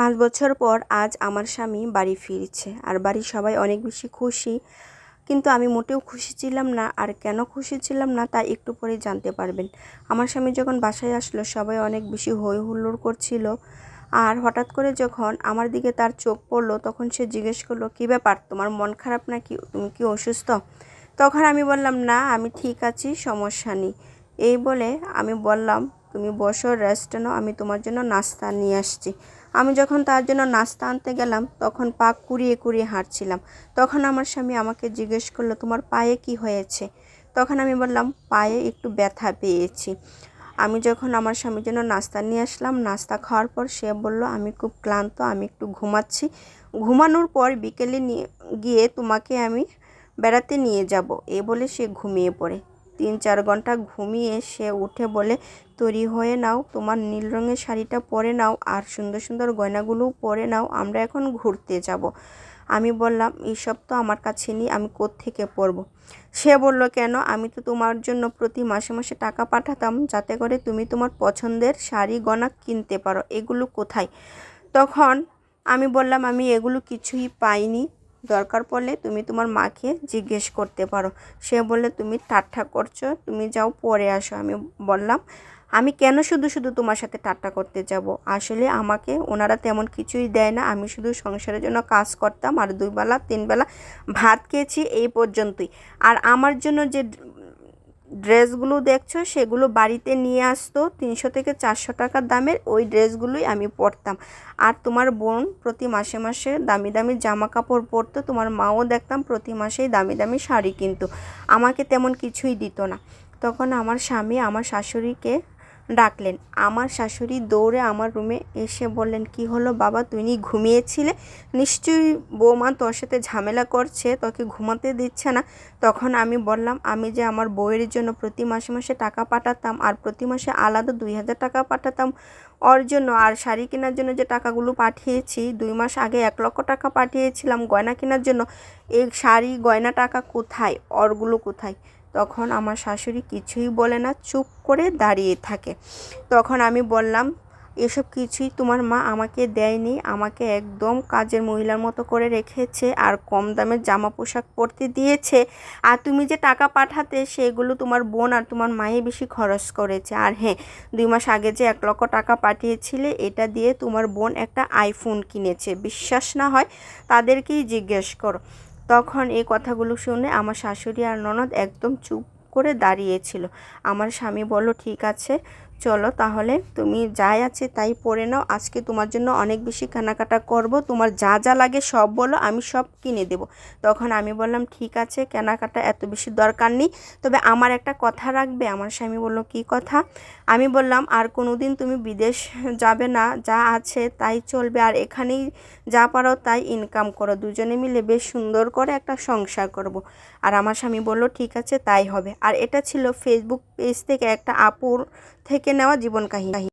পাঁচ বছর পর আজ আমার স্বামী বাড়ি ফিরছে। আর বাড়ির সবাই অনেক বেশি খুশি। কিন্তু আমি মোটেও খুশি ছিলাম না। আর কেন খুশি ছিলাম না তা একটু পরেই জানতে পারবেন। আমার স্বামী যখন বাসায় আসলো, সবাই অনেক বেশি হই হুল্লোড় করছিল। আর হঠাৎ করে যখন আমার দিকে তার চোখ পড়ল, তখন সে জিজ্ঞেস করল, কী ব্যাপার, তোমার মন খারাপ নাকি? তুমি কি অসুস্থ? তখন আমি বললাম, না, আমি ঠিক আছি, সমস্যা নেই। এই বলে আমি বললাম, তুমি বসো রেস্ট নাও, আমি তোমার জন্য নাস্তা নিয়ে আসছি। আমি যখন তার জন্য নাস্তা আনতে গেলাম, তখন পা কুড়িয়ে কুড়িয়ে হাঁটছিলাম। তখন আমার স্বামী আমাকে জিজ্ঞেস করল, তোমার পায়ে কি হয়েছে? তখন আমি বললাম, পায়ে একটু ব্যথা পেয়েছি। আমি যখন আমার স্বামীর জন্য নাস্তা নিয়ে আসলাম, নাস্তা খাওয়ার পর সে বলল, আমি খুব ক্লান্ত, আমি একটু ঘুমাচ্ছি। ঘুমানোর পর বিকেলে নিয়ে গিয়ে তোমাকে আমি বেড়াতে নিয়ে যাব। এ বলে সে ঘুমিয়ে পড়ে। তিন চার ঘণ্টা ঘুমিয়ে সে উঠে বলে, তৈরি হয়ে নাও, তোমার নীল রঙের শাড়িটা পরে নাও আর সুন্দর সুন্দর গয়নাগুলোও পরে নাও, আমরা এখন ঘুরতে যাব। আমি বললাম এইসব তো আমার কাছে নেই, আমি থেকে পরব? সে বলল, কেন? আমি তো তোমার জন্য প্রতি মাসে মাসে টাকা পাঠাতাম, যাতে করে তুমি তোমার পছন্দের শাড়ি, গয়না কিনতে পারো, এগুলো কোথায়? তখন আমি বললাম, আমি এগুলো কিছুই পাইনি দরকার পড়লে তুমি তোমার মাকে জিজ্ঞেস করতে পারো। সে বললে, তুমি ঠাট্টা করছ, তুমি যাও পরে আসো। আমি বললাম, আমি কেন শুধু শুধু তোমার সাথে ঠাট্টা করতে যাব? আসলে আমাকে ওনারা তেমন কিছুই দেয় না। আমি শুধু সংসারের জন্য কাজ করতাম আর দুইবেলা তিনবেলা ভাত খেয়েছি এই পর্যন্তই। আর আমার জন্য যে ড্রেসগুলো দেখছ, সেগুলো বাড়িতে নিয়ে আসতো, তিনশো থেকে চারশো টাকার দামের ওই ড্রেসগুলোই আমি পরতাম। আর তোমার বোন প্রতি মাসে মাসে দামি দামি জামা কাপড় পরতো, তোমার মাও দেখতাম প্রতি মাসেই দামি দামি শাড়ি কিনতো। আমাকে তেমন কিছুই দিত না। তখন আমার স্বামী আমার শাশুড়িকে ডাকলেন। আমার শাশুড়ি দৌড়ে আমার রুমে এসে বললেন, কি হলো বাবা? তুই ঘুমিয়েছিলে? নিশ্চয়ই বৌমা তোর সাথে ঝামেলা করছে, তোকে ঘুমাতে দিচ্ছে না। তখন আমি বললাম, আমি যে আমার বউয়ের জন্য প্রতি মাসে মাসে টাকা পাঠাতাম আর প্রতি মাসে আলাদা দুই হাজার টাকা পাঠাতাম, ওর জন্য আর শাড়ি কেনার জন্য যে টাকাগুলো পাঠিয়েছি, দুই মাস আগে এক লক্ষ টাকা পাঠিয়েছিলাম গয়না কেনার জন্য, এই শাড়ি গয়না টাকা কোথায়? ওরগুলো কোথায়? তখন আমার শাশুড়ি কিছুই বলে না, চুপ করে দাঁড়িয়ে থাকে। তখন আমি বললাম, এসব কিছুই তোমার মা আমাকে দেয়নি, আমাকে একদম কাজের মহিলার মতো করে রেখেছে, আর কম দামের জামা পোশাক পরতে দিয়েছে। আর তুমি যে টাকা পাঠাতে, সেগুলো তোমার বোন আর তোমার মায়ে বেশি খরচ করেছে। আর হ্যাঁ দুই মাস আগে যে এক লক্ষ টাকা পাঠিয়েছিলে, এটা দিয়ে তোমার বোন একটা আইফোন কিনেছে। বিশ্বাস না হয় তাদেরকেই জিজ্ঞেস করো। তখন এই কথাগুলো শুনে আমার শাশুড়ি আর ননদ একদম চুপ করে দাঁড়িয়েছিল। আমার স্বামী বলল, ঠিক আছে চলো তাহলে তুমি যাই আছে তাই পরে নাও। আজকে তোমার জন্য অনেক বেশি কেনাকাটা করব। তোমার যা যা লাগে সব বলো, আমি সব কিনে দেব। তখন আমি বললাম, ঠিক আছে, কেনাকাটা এত বেশি দরকার নেই। তবে আমার একটা কথা রাখবে। আমার স্বামী বলল, কি কথা? আমি বললাম, আর কোনো দিন তুমি বিদেশ যাবে না। যা আছে তাই চলবে। আর এখানেই যা পারো তাই ইনকাম করো। দুজনে মিলে বেশ সুন্দর করে একটা সংসার করব। আর আমার স্বামী বলল, ঠিক আছে, তাই হবে। আর এটা ছিল ফেসবুক পেজ থেকে একটা আপুর থেকে নেওয়া জীবন কাহিনী।